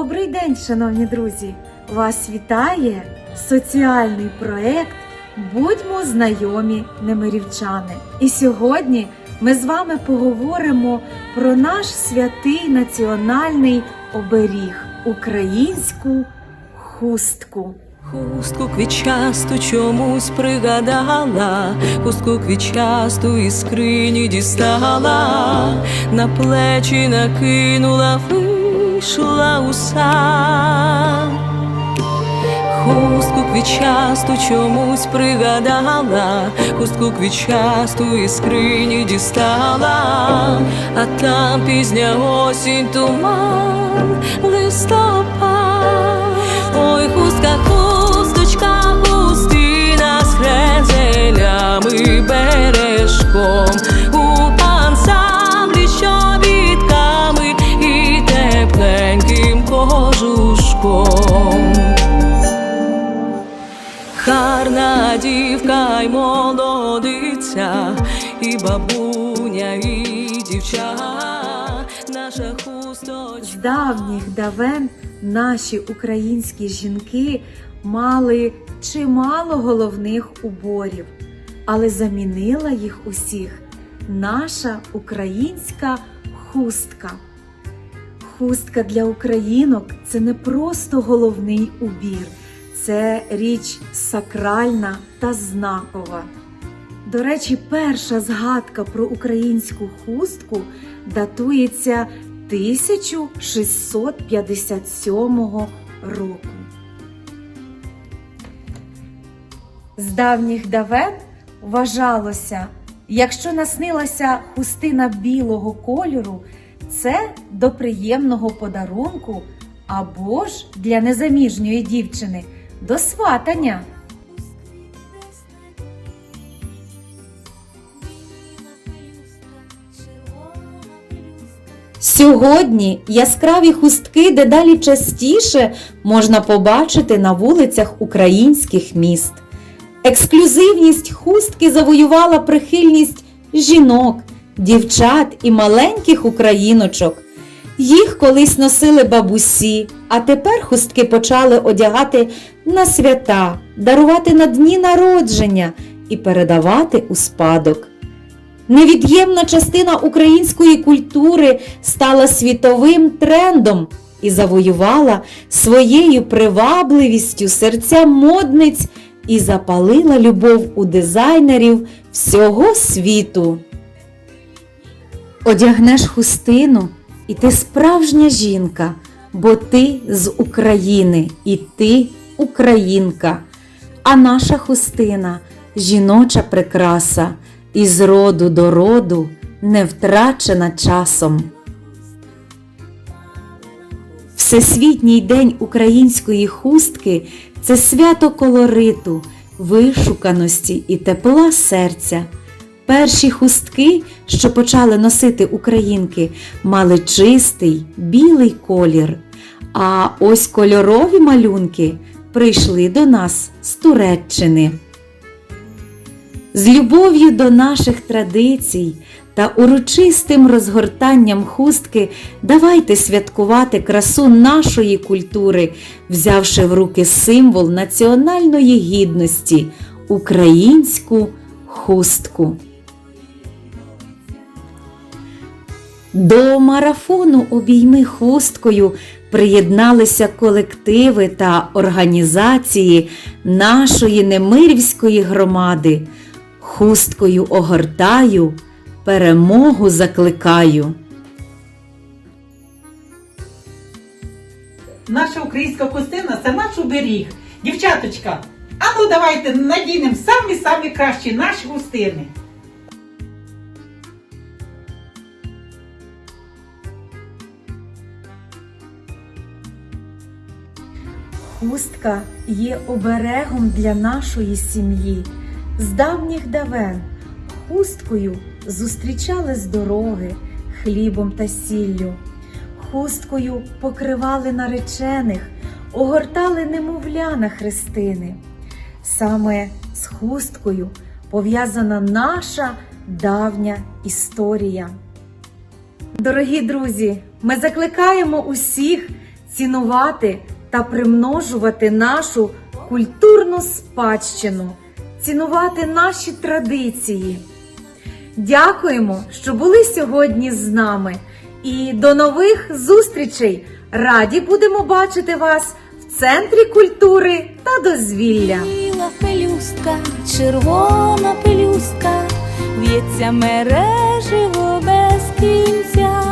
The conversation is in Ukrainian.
Добрий день, шановні друзі! Вас вітає соціальний проект Будьмо знайомі немирівчани. І сьогодні ми з вами поговоримо про наш святий національний оберіг українську хустку. Хустку квітчасту чомусь пригадала, хустку квітчасту із скрині дістала, на плечі накинула, вийшла у сад. Хустку квітчасту чомусь пригадала, хустку квітчасту із скрині дістала, а там пізня осінь туман листопад. Дівка й молодиця, і бабуня, і дівча, наша хусточка. З давніх давен наші українські жінки мали чимало головних уборів, але замінила їх усіх наша українська хустка. Хустка для українок це не просто головний убір, це річ сакральна та знакова. До речі, перша згадка про українську хустку датується 1657 року. З давніх давен вважалося, якщо наснилася хустина білого кольору, це до приємного подарунку або ж для незаміжньої дівчини до сватання. Сьогодні яскраві хустки дедалі частіше можна побачити на вулицях українських міст. Ексклюзивність хустки завоювала прихильність жінок, дівчат і маленьких україночок. Їх колись носили бабусі, а тепер хустки почали одягати на свята, дарувати на дні народження і передавати у спадок. Невід'ємна частина української культури стала світовим трендом і завоювала своєю привабливістю серця модниць і запалила любов у дизайнерів всього світу. Одягнеш хустину, і ти справжня жінка, бо ти з України і ти українка. А наша хустина жіноча прикраса, і з роду до роду не втрачена часом. Всесвітній день української хустки це свято колориту, вишуканості і тепла серця. Перші хустки, що почали носити українки, мали чистий білий колір. А ось кольорові малюнки прийшли до нас з Туреччини. З любов'ю до наших традицій та урочистим розгортанням хустки давайте святкувати красу нашої культури, взявши в руки символ національної гідності українську хустку. До марафону обійми хусткою приєдналися колективи та організації нашої Немирівської громади. Хусткою огортаю, перемогу закликаю. Наша українська хустина це наш оберіг. Дівчаточка, а ну давайте надінемо самі-самі кращі наші хустини. Хустка є оберегом для нашої сім'ї. З давніх давен хусткою зустрічали з дороги хлібом та сіллю. Хусткою покривали наречених, огортали немовля на хрестини. Саме з хусткою пов'язана наша давня історія. Дорогі друзі, ми закликаємо усіх цінувати та примножувати нашу культурну спадщину, цінувати наші традиції. Дякуємо, що були сьогодні з нами. І до нових зустрічей! Раді будемо бачити вас в центрі культури та дозвілля. Біла пелюстка, червона пелюстка, в'ється мереживо без кінця.